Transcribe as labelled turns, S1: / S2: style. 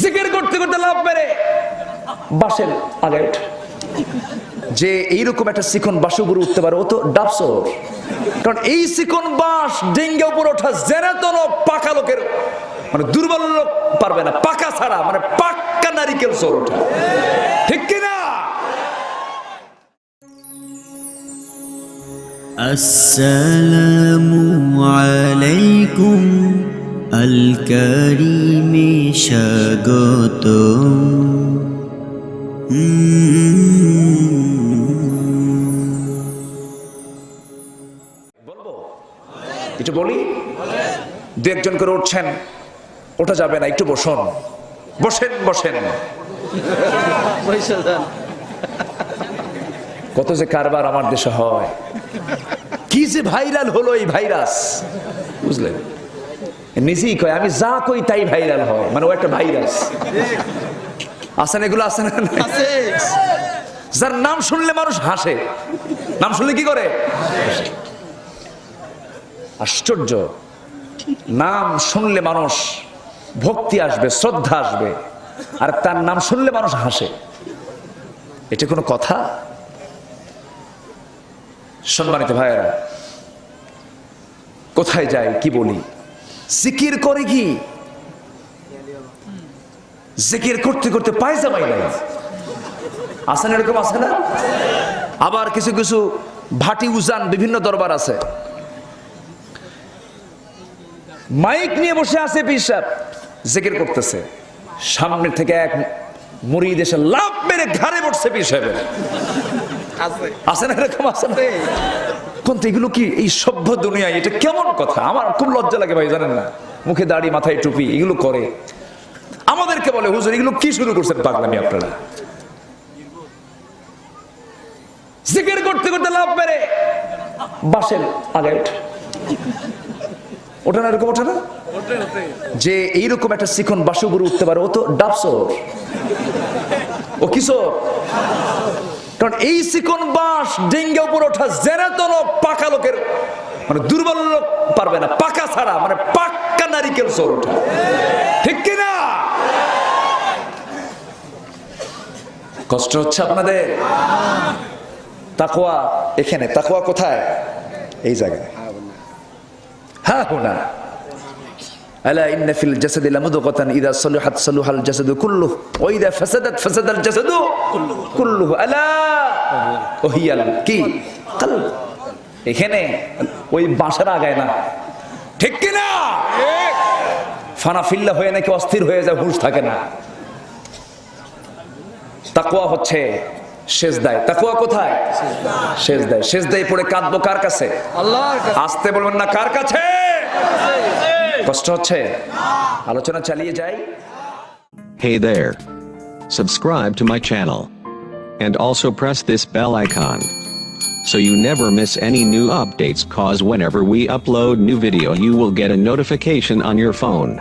S1: জিকির করতে করতে লাভ মেরে বাসের আগে উঠে যে এইরকম একটা সিকন বাসে উপরে উঠতে পারে, ও তো ডাবসর কারণ এই সিকন বাস ডেঙ্গে উপর ওঠা জেনাতন পাকা লোকের মানে দুর্বল লোক পারবে না, পাকা ছাড়া মানে পাক্কা নারিকেল সর ওঠা। ঠিক কিনা
S2: আসসালামু আলাইকুম। আল করিমে স্বাগত
S1: বলব? কিছু বলি? দু একজন করে উঠছেন। ওঠা যাবে না, একটু বসুন। বসেন বসেন। কত যে কারবার আমার দেশে হয়। কি যে ভাইরাল হলো এই ভাইরাস? বুঝলেন? নিজেই কয়, আমি যা কই তাই ভাইরাল হয়। মানে ও একটা ভাইরাস আসেন এগুলো আসেন যার নাম শুনলে মানুষ হাসে। নাম শুনলে কি করে? আশ্চর্য। নাম শুনলে মানুষ ভক্তি আসবে, শ্রদ্ধা আসবে, আর তার নাম শুনলে মানুষ হাসে। এটা কোনো কথা? সম্মানিত ভাইয়েরা, কোথায় যাই, কি বলি? জিকির করে কি? জিকির করতে করতে পায়জামাই নাই। আসেন এরকম আছে না? আবার কিছু কিছু ভাটি উজান বিভিন্ন দরবার আছে। মাইক নিয়ে বসে আছে পিসাব জিকির করতেছে। সামনে থেকে এক মুড়িদ এসে লাভ মেরে ঘাড়ে বসছে পিসাবের আছে। না এরকম আছে না? কোন এগুলো কি এই সভ্য দুনিয়ায় এটা কেমন কথা? আমার খুব লজ্জা লাগে ভাই, জানেন না? মুখে দাড়ি, মাথায় টুপি, এগুলো করে। আমাদেরকে বলে, হুজুর, এগুলো কি শুরু করছেন পাগলামি আপনারা? জিকির করতে করতে লাভ মেরে বাসের আগে ওঠে। না এরকম ওঠে না? যে এইরকম একটা চিকন বাসে উপরে উঠতে পারে, ও তো ডাবসর ও কিশোর কারণ এই চিকন বাস ডেঙ্গে উপরে ওঠা জেনাতন পাকা লোকের মানে দুর্বল লোক পারবে না। পাকা ছাড়া মানে পাক্কা নারিকেল সর ওঠা। ঠিক কিনা কষ্ট হচ্ছে আপনাদের? তাকোয়া এখানে। তাকুয়া কোথায়? এই জায়গায়। হ্যাঁ হোনা। এখানে ওই বাসার আগায় না। ঠিক কিনা? ফানাফিল্লা হয়ে নাকি অস্থির হয়ে যায় হুঁশ থাকে না। তাকওয়া হচ্ছে শেষ তাকুয়া কোথায়? শেষ দেয় শেষ দেয় পড়ে কাঁদবো কার কাছে?
S3: আল্লাহ
S1: আসতে বলবেন না কার কাছে? কষ্ট হচ্ছে আলোচনা চালিয়ে যাই
S4: Hey there. Subscribe to my channel. And also press this bell icon. So you never miss any new updates cause whenever we upload new video you will get a notification on your phone.